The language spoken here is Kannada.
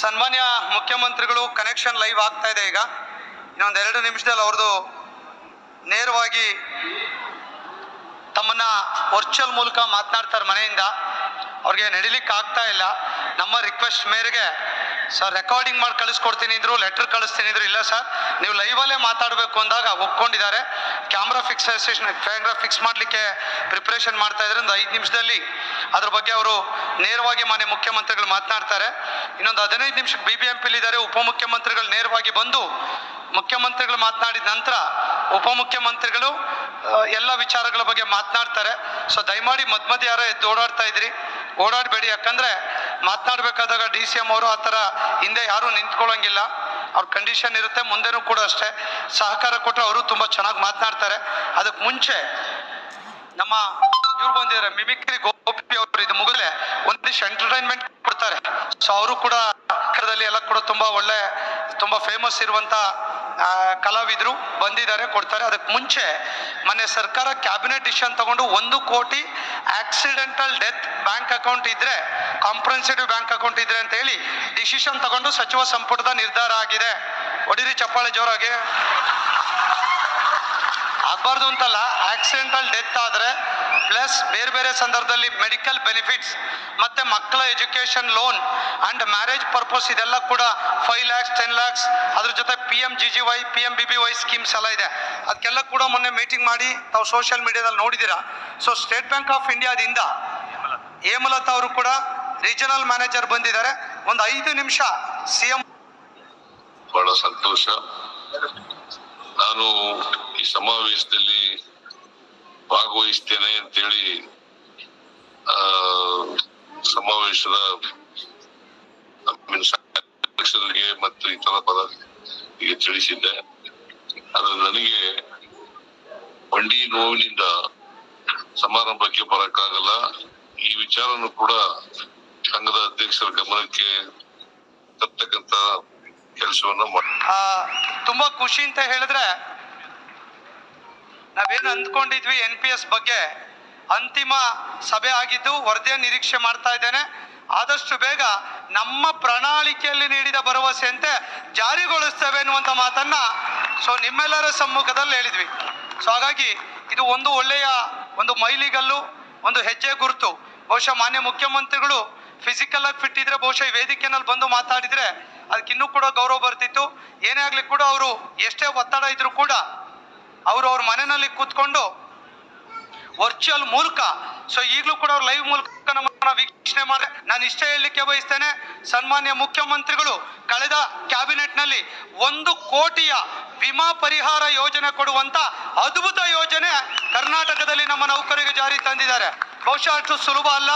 ಸನ್ಮಾನ್ಯ ಮುಖ್ಯಮಂತ್ರಿಗಳು ಕನೆಕ್ಷನ್ ಲೈವ್ ಆಗ್ತಾ ಇದೆ ಈಗ. ಇನ್ನೊಂದು ಎರಡು ನಿಮಿಷದಲ್ಲಿ ಅವ್ರದ್ದು ನೇರವಾಗಿ ತಮ್ಮನ್ನ ವರ್ಚುವಲ್ ಮೂಲಕ ಮಾತನಾಡ್ತಾರೆ ಮನೆಯಿಂದ. ಅವ್ರಿಗೆ ನಡಿಲಿಕ್ಕೆ ಆಗ್ತಾ ಇಲ್ಲ. ನಮ್ಮ ರಿಕ್ವೆಸ್ಟ್ ಮೇರೆಗೆ ಸರ್ ರೆಕಾರ್ಡಿಂಗ್ ಮಾಡಿ ಕಳಿಸ್ಕೊಡ್ತೀನಿ ಇದ್ರು ಲೆಟರ್ ಕಳಿಸ್ತೀನಿ ಇದ್ರು ಇಲ್ಲ ಸರ್ ನೀವು ಲೈವಲ್ಲೇ ಮಾತಾಡಬೇಕು ಅಂದಾಗ ಒಪ್ಕೊಂಡಿದ್ದಾರೆ. ಕ್ಯಾಮ್ರಾ ಫಿಕ್ಸೇಷನ್ ಕ್ಯಾಮ್ರಾ ಫಿಕ್ಸ್ ಮಾಡಲಿಕ್ಕೆ ಪ್ರಿಪ್ರೇಷನ್ ಮಾಡ್ತಾ ಇದ್ರಿಂದ ಐದು ನಿಮಿಷದಲ್ಲಿ ಅದ್ರ ಬಗ್ಗೆ ಅವರು ನೇರವಾಗಿ ಮಾನ್ಯ ಮುಖ್ಯಮಂತ್ರಿಗಳು ಮಾತನಾಡ್ತಾರೆ. ಇನ್ನೊಂದು ಹದಿನೈದು ನಿಮಿಷಕ್ಕೆ ಬಿ ಬಿ ಎಂ ಪಿಲಿದ್ದಾರೆ ಉಪಮುಖ್ಯಮಂತ್ರಿಗಳು ನೇರವಾಗಿ ಬಂದು ಮುಖ್ಯಮಂತ್ರಿಗಳು ಮಾತನಾಡಿದ ನಂತರ ಉಪಮುಖ್ಯಮಂತ್ರಿಗಳು ಎಲ್ಲ ವಿಚಾರಗಳ ಬಗ್ಗೆ ಮಾತನಾಡ್ತಾರೆ. ಸೊ ದಯಮಾಡಿ ಮಧ್ಯ ಯಾರೋ ಎದ್ದು ಓಡಾಡ್ತಾ ಇದ್ರಿ. ಓಡಾಡಬೇಡಿ ಯಾಕಂದ್ರೆ ಮಾತನಾಡಬೇಕಾದಾಗ ಡಿ ಸಿ ಎಂ ಅವರು ಆ ಥರ ಹಿಂದೆ ಯಾರೂ ನಿಂತ್ಕೊಳ್ಳೋಂಗಿಲ್ಲ. ಅವ್ರ ಕಂಡೀಷನ್ ಇರುತ್ತೆ, ಮುಂದೆನೂ ಕೂಡ ಅಷ್ಟೇ. ಸಹಕಾರ ಕೊಟ್ಟರೆ ಅವರು ತುಂಬ ಚೆನ್ನಾಗಿ ಮಾತನಾಡ್ತಾರೆ. ಅದಕ್ಕೆ ಮುಂಚೆ ನಮ್ಮ ಇವ್ರು ಬಂದಿದ್ದಾರೆ ಮಿಮಿಕ್ರಿ ಗೋಪಿ ಅವರು ಇದು ಮುಗಿದ್ರೆ ಒಂದಿಷ್ಟು ಎಂಟರ್ಟೈನ್ಮೆಂಟ್ ಕೊಡ್ತಾರೆ. ಸೊ ಅವರು ಕೂಡ ಎಲ್ಲ ಕೂಡ ತುಂಬಾ ಒಳ್ಳೆ, ತುಂಬಾ ಫೇಮಸ್ ಇರುವಂತ ಕಲಾವಿದರು ಬಂದಿದ್ದಾರೆ, ಕೊಡ್ತಾರೆ. ಅದಕ್ಕೆ ಮುಂಚೆ ಮೊನ್ನೆ ಸರ್ಕಾರ ಕ್ಯಾಬಿನೆಟ್ ಡಿಸಿಷನ್ ತಗೊಂಡು ಒಂದು ಕೋಟಿ ಆಕ್ಸಿಡೆಂಟಲ್ ಡೆತ್ ಬ್ಯಾಂಕ್ ಅಕೌಂಟ್ ಇದ್ರೆ ಕಾಂಪ್ರನ್ಸಿಟಿವ್ ಬ್ಯಾಂಕ್ ಅಕೌಂಟ್ ಇದ್ರೆ ಅಂತ ಹೇಳಿ ಡಿಸಿಷನ್ ತಗೊಂಡು ಸಚಿವ ಸಂಪುಟದ ನಿರ್ಧಾರ ಆಗಿದೆ. ಒಡಿರಿ ಚಪ್ಪಾಳೆ ಜೋರಾಗಿ. ಆಗ್ಬಾರ್ದು ಅಂತಲ್ಲ ಆಕ್ಸಿಡೆಂಟಲ್ ಡೆತ್ ಆದರೆ ಪ್ಲಸ್ ಬೇರೆ ಬೇರೆ ಸಂದರ್ಭದಲ್ಲಿ ಮೆಡಿಕಲ್ ಬೆನಿಫಿಟ್ಸ್, ಮತ್ತೆ ಮಕ್ಕಳ education loan and marriage purpose ಇದೆಲ್ಲ ಕೂಡ ಫೈವ್ ಲ್ಯಾಕ್ಸ್ ಟೆನ್ ಲ್ಯಾಕ್ಸ್ ಅದ್ರ ಜೊತೆ P M G G Y P M B B Y schemes ಎಲ್ಲ ಇದೆ. ಅದಕ್ಕೆಲ್ಲ ಕೂಡ ಮೊನ್ನೆ ಮೀಟಿಂಗ್ ಮಾಡಿ ತಾವು ಸೋಷಿಯಲ್ ಮೀಡಿಯಾದಲ್ಲಿ ನೋಡಿದ್ದೀರಾ? ಸೊ ಸ್ಟೇಟ್ ಬ್ಯಾಂಕ್ ಆಫ್ ಇಂಡಿಯಾದಿಂದ ಹೇಮಲತ್ ಅವರು ಕೂಡ ರೀಜನಲ್ ಮ್ಯಾನೇಜರ್ ಬಂದಿದ್ದಾರೆ. ಒಂದು ಐದು ನಿಮಿಷ ಸಿ ಎಂ ಬಹಳ ಸಂತೋಷ. ನಾನು ಈ ಸಮಾವೇಶದಲ್ಲಿ ಭಾಗವಹಿಸ್ತೇನೆ ಅಂತೇಳಿ, ಆ, ಸಮಾವೇಶದ ಅಧ್ಯಕ್ಷರಿಗೆ ಮತ್ತು ಇತರ ಪದಾಧಿಕಾರಿಗೆ ತಿಳಿಸಿದ್ದೆ. ಆದ್ರೆ ನನಗೆ ಬಂಡಿ ನೋವಿನಿಂದ ಸಮಾರಂಭಕ್ಕೆ ಬರಕ್ಕಾಗಲ್ಲ. ಈ ವಿಚಾರನು ಕೂಡ ಸಂಘದ ಅಧ್ಯಕ್ಷರ ಗಮನಕ್ಕೆ ತರ್ತಕ್ಕಂತ ಕೆಲಸವನ್ನ ಮಾಡಿ ತುಂಬಾ ಖುಷಿ ಅಂತ ಹೇಳಿದ್ರೆ ನಾವೇನು ಅಂದ್ಕೊಂಡಿದ್ವಿ ಎನ್ ಪಿ ಎಸ್ ಬಗ್ಗೆ, ಅಂತಿಮ ಸಭೆ ಆಗಿದ್ದು ವರದಿಯ ನಿರೀಕ್ಷೆ ಮಾಡ್ತಾ ಇದ್ದೇನೆ. ಆದಷ್ಟು ಬೇಗ ನಮ್ಮ ಪ್ರಣಾಳಿಕೆಯಲ್ಲಿ ನೀಡಿದ ಭರವಸೆಯಂತೆ ಜಾರಿಗೊಳಿಸ್ತೇವೆ ಎನ್ನುವಂಥ ಮಾತನ್ನ ಸೊ ನಿಮ್ಮೆಲ್ಲರ ಸಮ್ಮುಖದಲ್ಲಿ ಹೇಳಿದ್ವಿ. ಸೊ ಹಾಗಾಗಿ ಇದು ಒಂದು ಒಳ್ಳೆಯ ಒಂದು ಮೈಲಿಗಲ್ಲು, ಒಂದು ಹೆಜ್ಜೆ ಗುರುತು. ಬಹುಶಃ ಮಾನ್ಯ ಮುಖ್ಯಮಂತ್ರಿಗಳು ಫಿಸಿಕಲ್ ಆಗಿ ಫಿಟ್ ಇದ್ರೆ ಬಹುಶಃ ವೇದಿಕೆನಲ್ಲಿ ಬಂದು ಮಾತಾಡಿದ್ರೆ ಅದಕ್ಕಿನ್ನೂ ಕೂಡ ಗೌರವ ಬರ್ತಿತ್ತು. ಏನೇ ಆಗ್ಲಿ ಕೂಡ ಅವರು ಎಷ್ಟೇ ಒತ್ತಡ ಇದ್ರು ಕೂಡ ಅವರು ಅವ್ರ ಮನೆಯಲ್ಲಿ ಕೂತ್ಕೊಂಡು ವರ್ಚುವಲ್ ಮೂಲಕ ಸೊ ಈಗಲೂ ಕೂಡ ಅವ್ರು ಲೈವ್ ಮೂಲಕ ನಮ್ಮನ್ನ ವೀಕ್ಷಣೆ ಮಾಡಿ ನಾನು ಇಷ್ಟೇ ಹೇಳಲಿಕ್ಕೆ ಬಯಸ್ತೇನೆ, ಸನ್ಮಾನ್ಯ ಮುಖ್ಯಮಂತ್ರಿಗಳು ಕಳೆದ ಕ್ಯಾಬಿನೆಟ್ನಲ್ಲಿ ಒಂದು ಕೋಟಿಯ ವಿಮಾ ಪರಿಹಾರ ಯೋಜನೆ ಕೊಡುವಂತ ಅದ್ಭುತ ಯೋಜನೆ ಕರ್ನಾಟಕದಲ್ಲಿ ನಮ್ಮ ನೌಕರಿಗೆ ಜಾರಿ ತಂದಿದ್ದಾರೆ. ಬಹುಶಃ ಅಷ್ಟು ಸುಲಭ ಅಲ್ಲ.